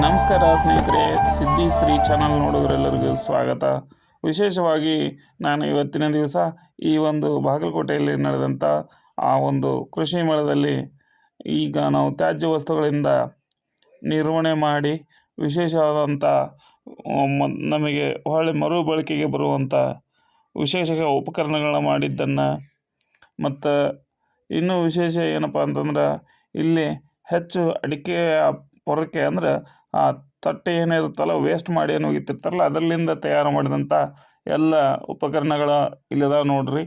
ನಮಸ್ಕಾರ ಸ್ನೇಹಿತರೆ, ಸಿದ್ಧಿ ಶ್ರೀ ಚಾನಲ್ ನೋಡೋರೆಲ್ಲರಿಗೂ ಸ್ವಾಗತ. ವಿಶೇಷವಾಗಿ ನಾನು ಇವತ್ತಿನ ದಿವಸ ಈ ಒಂದು ಬಾಗಲಕೋಟೆಯಲ್ಲಿ ನಡೆದಂಥ ಆ ಒಂದು ಕೃಷಿ ಮೇಳದಲ್ಲಿ ಈಗ ನಾವು ತ್ಯಾಜ್ಯ ವಸ್ತುಗಳಿಂದ ನಿರ್ವಹಣೆ ಮಾಡಿ ವಿಶೇಷವಾದಂಥ ನಮಗೆ ಮರು ಮರುಬಳಕೆಗೆ ಬರುವಂಥ ವಿಶೇಷ ಉಪಕರಣಗಳನ್ನ ಮಾಡಿದ್ದನ್ನು ಮತ್ತು ಇನ್ನೂ ವಿಶೇಷ ಏನಪ್ಪ ಅಂತಂದ್ರೆ ಇಲ್ಲಿ ಹೆಚ್ಚು ಅಡಿಕೆ ಪೊರಕೆ ಅಂದ್ರೆ ಆ ತಟ್ಟೆ ಏನಿರುತ್ತಲ್ಲ ವೇಸ್ಟ್ ಮಾಡಿ ಏನು ಒಗಿತಿರ್ತಾರಲ್ಲ ಅದರಿಂದ ತಯಾರು ಮಾಡಿದಂಥ ಎಲ್ಲ ಉಪಕರಣಗಳ ಇಲ್ಲಿದಾವೆ ನೋಡ್ರಿ.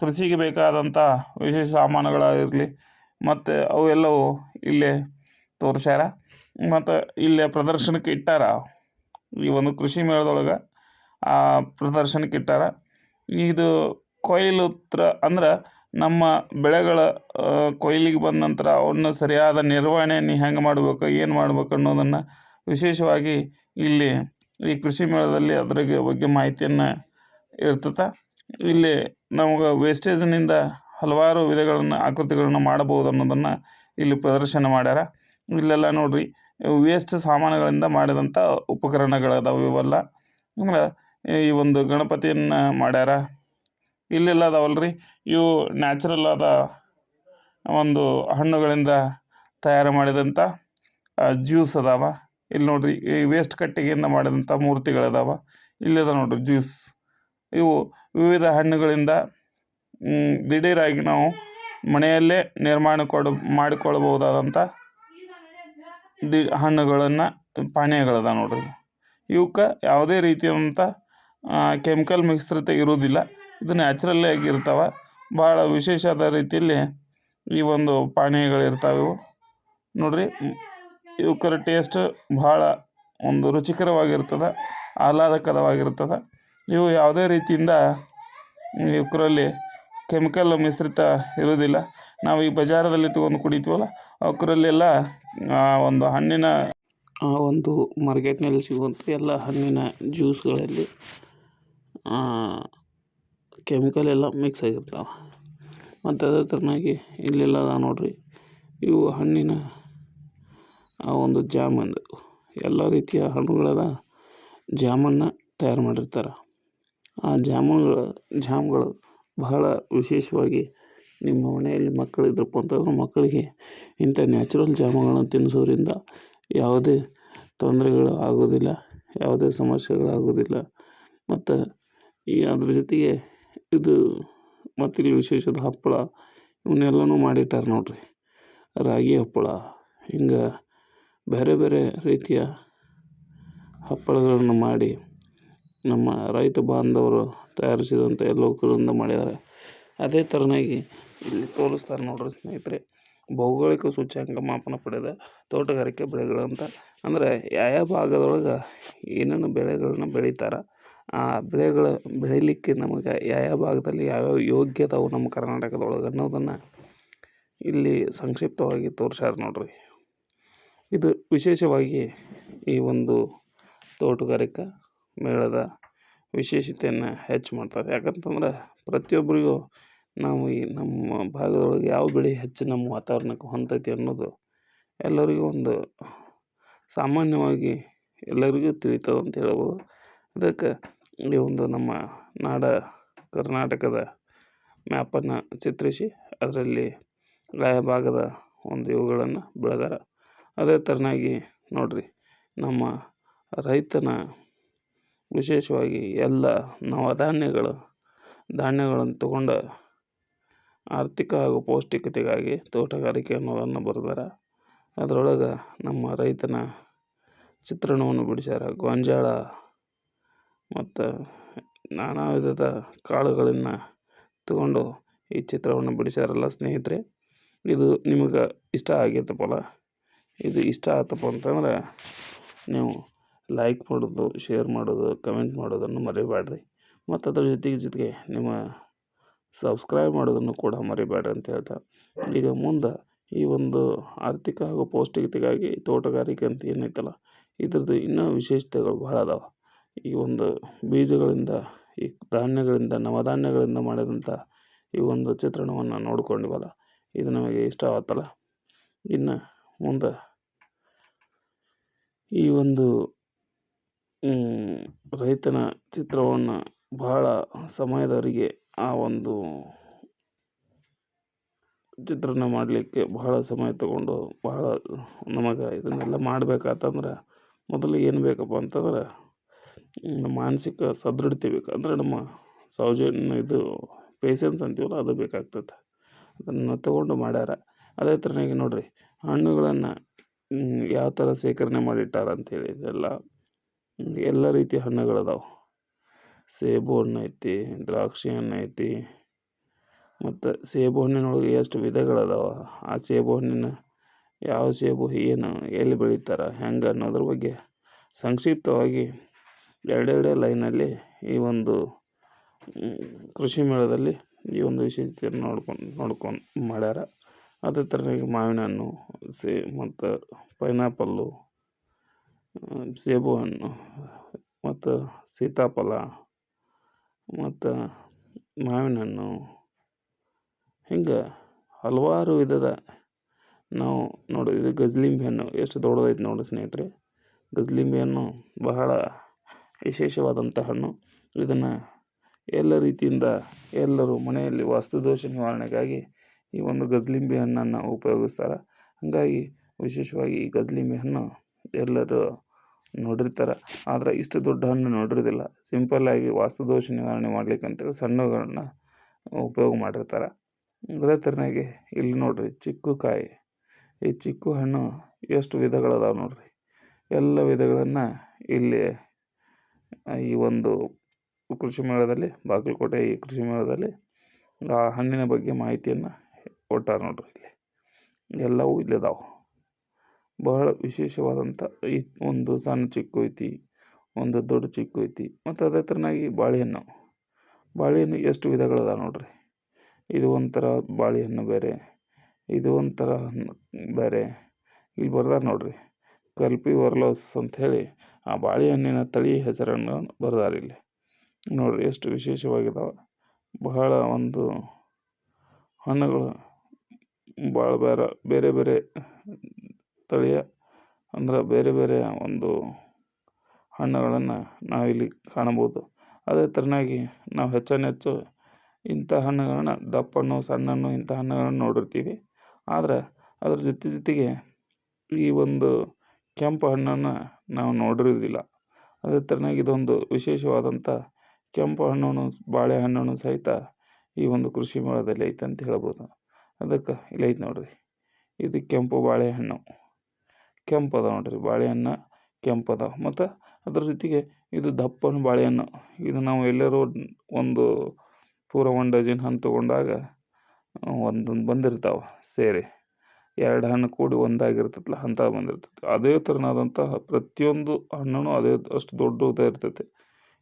ಕೃಷಿಗೆ ಬೇಕಾದಂಥ ವಿಶೇಷ ಸಾಮಾನುಗಳಾಗಿರಲಿ, ಮತ್ತು ಅವು ಎಲ್ಲವೂ ಇಲ್ಲೇ ತೋರಿಸ್ಯಾರ. ಮತ್ತು ಇಲ್ಲೇ ಪ್ರದರ್ಶನಕ್ಕೆ ಇಟ್ಟಾರ. ಈ ಒಂದು ಕೃಷಿ ಮೇಳದೊಳಗೆ ಆ ಪ್ರದರ್ಶನಕ್ಕೆ ಇಟ್ಟಾರ. ಇದು ಕೊಯ್ಲು ಉತ್ತರ ಅಂದ್ರೆ ನಮ್ಮ ಬೆಳೆಗಳ ಕೊಯ್ಲಿಗೆ ಬಂದ ನಂತರ ಅವನ್ನ ಸರಿಯಾದ ನಿರ್ವಹಣೆಯನ್ನು ಹೆಂಗೆ ಮಾಡಬೇಕು, ಏನು ಮಾಡ್ಬೇಕು ಅನ್ನೋದನ್ನು ವಿಶೇಷವಾಗಿ ಇಲ್ಲಿ ಈ ಕೃಷಿ ಮೇಳದಲ್ಲಿ ಅದರ ಬಗ್ಗೆ ಮಾಹಿತಿಯನ್ನು ಇರ್ತದೆ. ಇಲ್ಲಿ ನಮಗೆ ವೇಸ್ಟೇಜ್ನಿಂದ ಹಲವಾರು ವಿಧಗಳನ್ನು, ಆಕೃತಿಗಳನ್ನು ಮಾಡಬಹುದು ಅನ್ನೋದನ್ನು ಇಲ್ಲಿ ಪ್ರದರ್ಶನ ಮಾಡ್ಯಾರ. ಇಲ್ಲೆಲ್ಲ ನೋಡ್ರಿ ವೇಸ್ಟ್ ಸಾಮಾನುಗಳಿಂದ ಮಾಡಿದಂಥ ಉಪಕರಣಗಳದಾವು ಇವೆಲ್ಲ. ಅಂದ್ರೆ ಈ ಒಂದು ಗಣಪತಿಯನ್ನು ಮಾಡ್ಯಾರ. ಇಲ್ಲೆಲ್ಲ ಅದಾವಲ್ರಿ? ಇವು ನ್ಯಾಚುರಲ್ ಆದ ಒಂದು ಹಣ್ಣುಗಳಿಂದ ತಯಾರು ಮಾಡಿದಂಥ ಜ್ಯೂಸ್ ಅದಾವ. ಇಲ್ಲಿ ನೋಡ್ರಿ, ಈ ವೇಸ್ಟ್ ಕಟ್ಟಿಗೆಯಿಂದ ಮಾಡಿದಂಥ ಮೂರ್ತಿಗಳದಾವ. ಇಲ್ಲದ ನೋಡ್ರಿ ಜ್ಯೂಸ್ ಇವು ವಿವಿಧ ಹಣ್ಣುಗಳಿಂದ ದಿಢೀರಾಗಿ ನಾವು ಮನೆಯಲ್ಲೇ ನಿರ್ಮಾಣ ಕೊಡ ಮಾಡಿಕೊಳ್ಳಬಹುದಾದಂಥ ದಿ, ಹಣ್ಣುಗಳನ್ನು ಪಾನೀಯಗಳದ ನೋಡ್ರಿ. ಇವಕ್ಕೆ ಯಾವುದೇ ರೀತಿಯಾದಂಥ ಕೆಮಿಕಲ್ ಮಿಶ್ರಿತ ಇರುವುದಿಲ್ಲ. ಇದು ನ್ಯಾಚುರಲ್ಲೇ ಆಗಿರ್ತಾವೆ. ಭಾಳ ವಿಶೇಷದ ರೀತಿಯಲ್ಲಿ ಈ ಒಂದು ಪಾನೀಯಗಳಿರ್ತಾವೆ ಇವು ನೋಡ್ರಿ ಇವಕ್ಕರ ಟೇಸ್ಟ್ ಭಾಳ ಒಂದು ರುಚಿಕರವಾಗಿರ್ತದೆ, ಆಹ್ಲಾದಕರವಾಗಿರ್ತದೆ. ಇವು ಯಾವುದೇ ರೀತಿಯಿಂದ ಇವಕ್ಕರಲ್ಲಿ ಕೆಮಿಕಲ್ ಮಿಶ್ರಿತ ಇರೋದಿಲ್ಲ ನಾವು ಈ ಬಜಾರದಲ್ಲಿ ತೊಗೊಂಡು ಕುಡಿತೀವಲ್ಲ ಅವಕ್ಕರಲ್ಲೆಲ್ಲ ಒಂದು ಹಣ್ಣಿನ ಒಂದು ಮಾರ್ಕೆಟ್ನಲ್ಲಿ ಸಿಗುವಂಥ ಎಲ್ಲ ಹಣ್ಣಿನ ಜ್ಯೂಸ್ಗಳಲ್ಲಿ ಕೆಮಿಕಲ್ ಎಲ್ಲ ಮಿಕ್ಸ್ ಆಗಿರ್ತಾವೆ. ಮತ್ತು ಅದೇ ಥರನಾಗಿ ಇಲ್ಲೆಲ್ಲ ಅದಾವೆ ನೋಡಿರಿ. ಇವು ಹಣ್ಣಿನ, ಆ ಒಂದು ಜಾಮೂನ್ ಎಲ್ಲ ರೀತಿಯ ಹಣ್ಣುಗಳದ ಜಾಮನ್ನು ತಯಾರು ಮಾಡಿರ್ತಾರೆ. ಆ ಜಾಮುಗಳ ಜಾಮ್ಗಳು ಬಹಳ ವಿಶೇಷವಾಗಿ ನಿಮ್ಮ ಮನೆಯಲ್ಲಿ ಮಕ್ಕಳಿದ್ರಪ್ಪ ಅಂತಂದ್ರೆ ಮಕ್ಕಳಿಗೆ ಇಂಥ ನ್ಯಾಚುರಲ್ ಜಾಮ್ಗಳನ್ನು ತಿನ್ನಿಸೋದ್ರಿಂದ ಯಾವುದೇ ತೊಂದರೆಗಳು ಆಗೋದಿಲ್ಲ, ಯಾವುದೇ ಸಮಸ್ಯೆಗಳಾಗೋದಿಲ್ಲ ಮತ್ತು ಈ ಅದ್ರ ಜೊತೆಗೆ ಇದು ಮತ್ತಿಲ್ಲಿ ವಿಶೇಷದ ಹಪ್ಪಳ, ಇವನ್ನೆಲ್ಲನೂ ಮಾಡಿಟ್ಟಾರೆ ನೋಡಿರಿ. ರಾಗಿ ಹಪ್ಪಳ, ಹಿಂಗೆ ಬೇರೆ ಬೇರೆ ರೀತಿಯ ಹಪ್ಪಳಗಳನ್ನು ಮಾಡಿ ನಮ್ಮ ರೈತ ಬಾಂಧವರು ತಯಾರಿಸಿದಂಥ ಎಲ್ಲವುಗಳಿಂದ ಮಾಡಿದ್ದಾರೆ. ಅದೇ ಥರನಾಗಿ ಇಲ್ಲಿ ತೋರಿಸ್ತಾರೆ ನೋಡ್ರಿ ಸ್ನೇಹಿತರೆ, ಭೌಗೋಳಿಕ ಸೂಚ್ಯಾಂಕ ಮಾಪನ ಪಡೆದ ತೋಟಗಾರಿಕೆ ಬೆಳೆಗಳು ಅಂತ ಅಂದರೆ ಯಾವ ಭಾಗದೊಳಗೆ ಏನೇನು ಬೆಳೆಗಳನ್ನ ಬೆಳೀತಾರೆ ಆ ಬೆಳೆಗಳ ಬೆಳೀಲಿಕ್ಕೆ ನಮಗೆ ಯಾವ ಭಾಗದಲ್ಲಿ ಯಾವ್ಯಾವ ಯೋಗ್ಯ ಅದಾವು ನಮ್ಮ ಕರ್ನಾಟಕದೊಳಗೆ ಅನ್ನೋದನ್ನು ಇಲ್ಲಿ ಸಂಕ್ಷಿಪ್ತವಾಗಿ ತೋರ್ಸ್ಯಾರ ನೋಡಿರಿ. ಇದು ವಿಶೇಷವಾಗಿ ಈ ಒಂದು ತೋಟಗಾರಿಕಾ ಮೇಳದ ವಿಶೇಷತೆಯನ್ನು ಹೆಚ್ಚು ಮಾಡ್ತಾರೆ. ಯಾಕಂತಂದ್ರೆ ಪ್ರತಿಯೊಬ್ಬರಿಗೂ ನಾವು ಈ ನಮ್ಮ ಭಾಗದೊಳಗೆ ಯಾವ ಬೆಳೆ ಹೆಚ್ಚು ನಮ್ಮ ವಾತಾವರಣಕ್ಕೆ ಹೊಂದೈತಿ ಅನ್ನೋದು ಎಲ್ಲರಿಗೂ ಒಂದು ಸಾಮಾನ್ಯವಾಗಿ ಎಲ್ಲರಿಗೂ ತಿಳಿತದೆ ಅಂತ ಹೇಳ್ಬೋದು. ಅದಕ್ಕೆ ಈ ಒಂದು ನಮ್ಮ ನಾಡ ಕರ್ನಾಟಕದ ಮ್ಯಾಪನ್ನು ಚಿತ್ರಿಸಿ ಅದರಲ್ಲಿ ಭಾಗದ ಒಂದು ಇವುಗಳನ್ನು ಬೆಳೆದಾರ. ಅದೇ ಥರನಾಗಿ ನೋಡ್ರಿ, ನಮ್ಮ ರೈತನ ವಿಶೇಷವಾಗಿ ಎಲ್ಲ ನವಧಾನ್ಯಗಳು ಧಾನ್ಯಗಳನ್ನು ತಗೊಂಡು ಆರ್ಥಿಕ ಹಾಗೂ ಪೌಷ್ಟಿಕತೆಗಾಗಿ ತೋಟಗಾರಿಕೆ ಅನ್ನೋದನ್ನು ಬರೆದಾರ. ಅದರೊಳಗೆ ನಮ್ಮ ರೈತನ ಚಿತ್ರಣವನ್ನು ಬಿಡಿಸ್ಯಾರ. ಗೋಂಜಾಳ ಮತ್ತು ನಾನಾ ವಿಧದ ಕಾಳುಗಳನ್ನು ತಗೊಂಡು ಈ ಚಿತ್ರವನ್ನು ಬಿಡಿಸ್ಯಾರಲ್ಲ ಸ್ನೇಹಿತರೆ, ಇದು ನಿಮಗೆ ಇಷ್ಟ ಆಗೈತಪ್ಪಲ್ಲ ಇದು ಇಷ್ಟ ಆತಪ್ಪ ಅಂತಂದ್ರೆ ನೀವು ಲೈಕ್ ಮಾಡೋದು ಶೇರ್ ಮಾಡೋದು ಕಮೆಂಟ್ ಮಾಡೋದನ್ನು ಮರಿಬೇಡ್ರಿ. ಮತ್ತು ಅದ್ರ ಜೊತೆಗೆ ಜೊತೆಗೆ ನಿಮ್ಮ ಸಬ್ಸ್ಕ್ರೈಬ್ ಮಾಡೋದನ್ನು ಕೂಡ ಮರಿಬೇಡ್ರಿ ಅಂತ ಹೇಳ್ತಾ. ಈಗ ಮುಂದೆ ಈ ಒಂದು ಆರ್ಥಿಕ ಹಾಗೂ ಪೌಷ್ಟಿಕತೆಗಾಗಿ ತೋಟಗಾರಿಕೆ ಅಂತ ಏನೈತಲ್ಲ ಇದ್ರದ್ದು ಇನ್ನೂ ವಿಶೇಷತೆಗಳು ಭಾಳ ಅದಾವೆ. ಈ ಒಂದು ಬೀಜಗಳಿಂದ, ಈ ಧಾನ್ಯಗಳಿಂದ, ನವಧಾನ್ಯಗಳಿಂದ ಮಾಡಿದಂಥ ಈ ಒಂದು ಚಿತ್ರಣವನ್ನು ನೋಡ್ಕೊಂಡಿವಲ್ಲ, ಇದು ನಮಗೆ ಇಷ್ಟ ಆತಲ್ಲ ಇನ್ನು ಮುಂದೆ ಈ ಒಂದು ರೈತನ ಚಿತ್ರವನ್ನು ಬಹಳ ಸಮಯದವರಿಗೆ ಆ ಒಂದು ಚಿತ್ರಣ ಮಾಡಲಿಕ್ಕೆ ಬಹಳ ಸಮಯ ತಗೊಂಡು ಬಹಳ ನಮಗೆ ಇದನ್ನೆಲ್ಲ ಮಾಡಬೇಕಾತಂದ್ರೆ ಮೊದಲು ಏನು ಬೇಕಪ್ಪ ಅಂತಂದ್ರೆ ಮಾನಸಿಕ ಸದೃಢತೆ ಬೇಕು. ನಮ್ಮ ಸೌಜನ್ಯ ಇದು ಪೇಶನ್ಸ್ ಅಂತೀವಲ್ಲ, ಅದು ಬೇಕಾಗ್ತದೆ. ಅದನ್ನು ತಗೊಂಡು ಮಾಡ್ಯಾರ. ಅದೇ ಥರನಾಗಿ ನೋಡಿರಿ, ಹಣ್ಣುಗಳನ್ನು ಯಾವ ಥರ ಶೇಖರಣೆ ಮಾಡಿಟ್ಟಾರ ಇದೆಲ್ಲ. ಎಲ್ಲ ರೀತಿಯ ಹಣ್ಣುಗಳದಾವೆ. ಸೇಬು ಹಣ್ಣು ಐತಿ, ದ್ರಾಕ್ಷಿ ಹಣ್ಣು ಐತಿ. ಮತ್ತು ಸೇಬು ಹಣ್ಣಿನೊಳಗೆ ಎಷ್ಟು ವಿಧಗಳದಾವ. ಆ ಸೇಬು ಹಣ್ಣಿನ ಯಾವ ಸೇಬು ಏನು, ಎಲ್ಲಿ ಬೆಳೀತಾರೆ, ಹೆಂಗೆ ಅನ್ನೋದ್ರ ಬಗ್ಗೆ ಸಂಕ್ಷಿಪ್ತವಾಗಿ ಎರಡೆರಡೇ ಲೈನಲ್ಲಿ ಈ ಒಂದು ಕೃಷಿ ಮೇಳದಲ್ಲಿ ಈ ಒಂದು ವಿಶೇಷತೆಯನ್ನು ನೋಡ್ಕೊಂಡು ನೋಡ್ಕೊಂಡು ಮಾಡ್ಯಾರ. ಅದೇ ಥರನಾಗಿ ಮಾವಿನ ಹಣ್ಣು ಸೇ, ಮತ್ತು ಪೈನಾಪಲ್ಲು ಸೇಬು ಹಣ್ಣು ಮತ್ತು ಸೀತಾಫಲ, ಮತ್ತು ಮಾವಿನ ಹಣ್ಣು ಹಿಂಗೆ ಹಲವಾರು ವಿಧದ ನಾವು ನೋಡಿ, ಇದು ಗಜ್ಲಿಂಬೆ ಹಣ್ಣು, ಎಷ್ಟು ದೊಡ್ಡದೈತೆ ನೋಡಿ ಸ್ನೇಹಿತರೆ. ಗಜ್ಲಿಂಬೆ ಹಣ್ಣು ಬಹಳ ವಿಶೇಷವಾದಂಥ ಹಣ್ಣು ಇದನ್ನು ಎಲ್ಲ ರೀತಿಯಿಂದ ಎಲ್ಲರೂ ಮನೆಯಲ್ಲಿ ವಾಸ್ತುದೋಷ ನಿವಾರಣೆಗಾಗಿ ಈ ಒಂದು ಗಜಲಿಂಬೆ ಹಣ್ಣನ್ನು ಉಪಯೋಗಿಸ್ತಾರೆ. ಹಾಗಾಗಿ ವಿಶೇಷವಾಗಿ ಈ ಗಜ್ಲಿಂಬೆ ಹಣ್ಣು ಎಲ್ಲರೂ ನೋಡಿರ್ತಾರೆ. ಆದರೆ ಇಷ್ಟು ದೊಡ್ಡ ಹಣ್ಣು ನೋಡಿರೋದಿಲ್ಲ. ಸಿಂಪಲ್ಲಾಗಿ ವಾಸ್ತುದೋಷ ನಿವಾರಣೆ ಮಾಡ್ಲಿಕ್ಕೆ ಅಂತೇಳಿ ಸಣ್ಣಗಳನ್ನು ಉಪಯೋಗ ಮಾಡಿರ್ತಾರೆ. ಅದೇ ಥರನಾಗಿ ಇಲ್ಲಿ ನೋಡಿರಿ ಚಿಕ್ಕು ಕಾಯಿ. ಈ ಚಿಕ್ಕು ಹಣ್ಣು ಎಷ್ಟು ವಿಧಗಳದಾವೆ ನೋಡಿರಿ. ಎಲ್ಲ ವಿಧಗಳನ್ನು ಇಲ್ಲಿ ಈ ಒಂದು ಕೃಷಿ ಮೇಳದಲ್ಲಿ, ಬಾಗಲಕೋಟೆ ಈ ಕೃಷಿ ಮೇಳದಲ್ಲಿ, ಆ ಹಣ್ಣಿನ ಬಗ್ಗೆ ಮಾಹಿತಿಯನ್ನು ಕೊಟ್ಟಾರೆ ನೋಡ್ರಿ ಇಲ್ಲಿ. ಎಲ್ಲವೂ ಇಲ್ಲಿದಾವೆ ಬಹಳ ವಿಶೇಷವಾದಂಥ ಈ ಒಂದು ಸಣ್ಣ ಚಿಕ್ಕು ಐತಿ, ಒಂದು ದೊಡ್ಡ ಚಿಕ್ಕು ಐತಿ, ಮತ್ತು ಅದೇ ಥರನಾಗಿ ಬಾಳೆಹಣ್ಣು. ಬಾಳೆಹಣ್ಣು ಎಷ್ಟು ವಿಧಗಳದಾವೆ ನೋಡ್ರಿ? ಇದು ಒಂಥರ ಬಾಳೆಹಣ್ಣು ಬೇರೆ, ಇದು ಒಂಥರ ಬೇರೆ, ಇಲ್ಲಿ ಬರ್ದಾರೆ ನೋಡ್ರಿ. ಕಲ್ಪಿ ವರ್ಲೋಸ್ ಅಂಥೇಳಿ ಆ ಬಾಳೆಹಣ್ಣಿನ ತಳಿ ಹೆಸರನ್ನು ಬರೆದಾರೆ ಇಲ್ಲಿ. ನೋಡಿರಿ ಎಷ್ಟು ವಿಶೇಷವಾಗಿದ್ದಾವೆ ಬಹಳ ಒಂದು ಹಣ್ಣುಗಳು ಭಾಳ ಬೇರೆ ಬೇರೆ ಬೇರೆ ತಳಿಯ, ಅಂದ್ರೆ ಬೇರೆ ಬೇರೆ ಒಂದು ಹಣ್ಣುಗಳನ್ನು ನಾವಿಲ್ಲಿ ಕಾಣಬೋದು. ಅದೇ ಥರನಾಗಿ ನಾವು ಹೆಚ್ಚಾನೆಚ್ಚು ಇಂಥ ಹಣ್ಣುಗಳನ್ನ ದಪ್ಪ ಹಣ್ಣು ಸಣ್ಣ ಹಣ್ಣು ಇಂಥ ಹಣ್ಣುಗಳನ್ನು ನೋಡಿರ್ತೀವಿ. ಆದರೆ ಅದ್ರ ಜೊತೆ ಜೊತೆಗೆ ಈ ಒಂದು ಕೆಂಪು ಹಣ್ಣನ್ನು ನಾವು ನೋಡಿರುವುದಿಲ್ಲ. ಅದೇ ಥರನಾಗಿ ಇದೊಂದು ವಿಶೇಷವಾದಂಥ ಕೆಂಪು ಹಣ್ಣನ್ನು ಬಾಳೆಹಣ್ಣನ್ನು ಸಹಿತ ಈ ಒಂದು ಕೃಷಿ ಮೇಳದಲ್ಲಿ ಐತೆ ಅಂತ ಹೇಳ್ಬೋದು. ಅದಕ್ಕೆ ಇಲ್ಲಿ ಐತೆ ನೋಡಿರಿ. ಇದು ಕೆಂಪು ಬಾಳೆಹಣ್ಣು ಕೆಂಪು ಅದ ನೋಡಿರಿ. ಬಾಳೆಹಣ್ಣು ಕೆಂಪು ಅದಾವೆ. ಮತ್ತು ಅದ್ರ ಜೊತೆಗೆ ಇದು ದಪ್ಪನ ಬಾಳೆಹಣ್ಣು ಇದು ನಾವು ಎಲ್ಲರೂ ಒಂದು ಪೂರ ಒಂದು ಡಜನ್ ಹಣ್ಣು ತೊಗೊಂಡಾಗ ಒಂದೊಂದು ಬಂದಿರ್ತಾವೆ ಸೇರಿ. ಎರಡು ಹಣ್ಣು ಕೂಡಿ ಒಂದಾಗಿರ್ತೈತಲ್ಲ ಅಂತ ಬಂದಿರ್ತೈತಿ. ಅದೇ ಥರನಾದಂತಹ ಪ್ರತಿಯೊಂದು ಹಣ್ಣು ಅದೇ ಅಷ್ಟು ದೊಡ್ಡದೇ ಇರ್ತೈತಿ.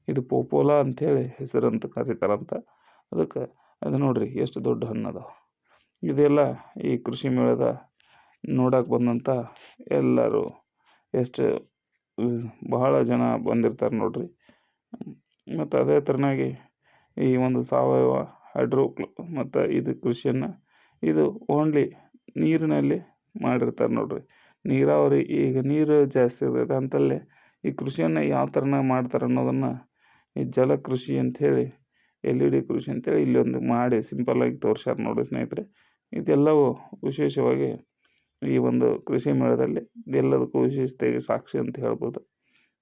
ಇದು ಪೋಪೋಲಾ ಅಂಥೇಳಿ ಹೆಸರಂತ ಕರೀತಾರಂತ ಅದಕ್ಕೆ ಅದು ನೋಡಿರಿ ಎಷ್ಟು ದೊಡ್ಡ ಹಣ್ಣು ಅದಾವೆ. ಇದೆಲ್ಲ ಈ ಕೃಷಿ ಮೇಳದ ನೋಡಕ್ಕೆ ಬಂದಂಥ ಎಲ್ಲರೂ ಎಷ್ಟು, ಬಹಳ ಜನ ಬಂದಿರ್ತಾರೆ ನೋಡಿರಿ. ಮತ್ತು ಅದೇ ಥರನಾಗಿ ಈ ಒಂದು ಸಾವಯವ ಹೈಡ್ರೋ ಮತ್ತು ಇದು ಕೃಷಿಯನ್ನು ಇದು ಓನ್ಲಿ ನೀರಿನಲ್ಲಿ ಮಾಡಿರ್ತಾರೆ ನೋಡಿರಿ. ನೀರಾವರಿ ಈಗ ನೀರು ಜಾಸ್ತಿ ಇರ್ತೈತೆ ಅಂತಲ್ಲೇ ಈ ಕೃಷಿಯನ್ನು ಯಾವ ಥರನೇ ಮಾಡ್ತಾರೆ ಅನ್ನೋದನ್ನು ಈ ಜಲ ಕೃಷಿ ಅಂಥೇಳಿ, ಎಲ್ ಇ ಡಿ ಕೃಷಿ ಅಂತೇಳಿ ಒಂದು ಮಾಡಿ ಸಿಂಪಲ್ಲಾಗಿ ತೋರ್ಸ್ಯಾರ ನೋಡಿ ಸ್ನೇಹಿತರೆ. ಇದೆಲ್ಲವೂ ವಿಶೇಷವಾಗಿ ಈ ಒಂದು ಕೃಷಿ ಮೇಳದಲ್ಲಿ ಎಲ್ಲದಕ್ಕೂ ವಿಶೇಷತೆಗೆ ಸಾಕ್ಷಿ ಅಂತ ಹೇಳ್ಬೋದು.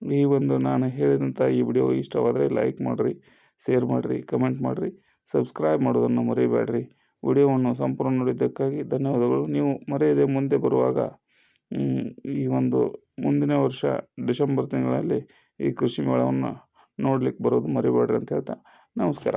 ಈ ಒಂದು ನಾನು ಹೇಳಿದಂಥ ಈ ವಿಡಿಯೋ ಇಷ್ಟವಾದರೆ ಲೈಕ್ ಮಾಡಿರಿ, ಶೇರ್ ಮಾಡಿರಿ, ಕಮೆಂಟ್ ಮಾಡಿರಿ, ಸಬ್ಸ್ಕ್ರೈಬ್ ಮಾಡೋದನ್ನು ಮರಿಬೇಡ್ರಿ. ವಿಡಿಯೋವನ್ನು ಸಂಪೂರ್ಣ ನೋಡಿದ್ದಕ್ಕಾಗಿ ಧನ್ಯವಾದಗಳು. ನೀವು ಮರೆಯದೆ ಮುಂದೆ ಬರುವಾಗ ಈ ಒಂದು ಮುಂದಿನ ವರ್ಷ ಡಿಸೆಂಬರ್ ತಿಂಗಳಲ್ಲಿ ಈ ಕೃಷಿ ಮೇಳವನ್ನು ನೋಡ್ಲಿಕ್ಕೆ ಬರೋದು ಮರಿಬೇಡ್ರಿ ಅಂತ ಹೇಳ್ತಾ, ನಮಸ್ಕಾರ.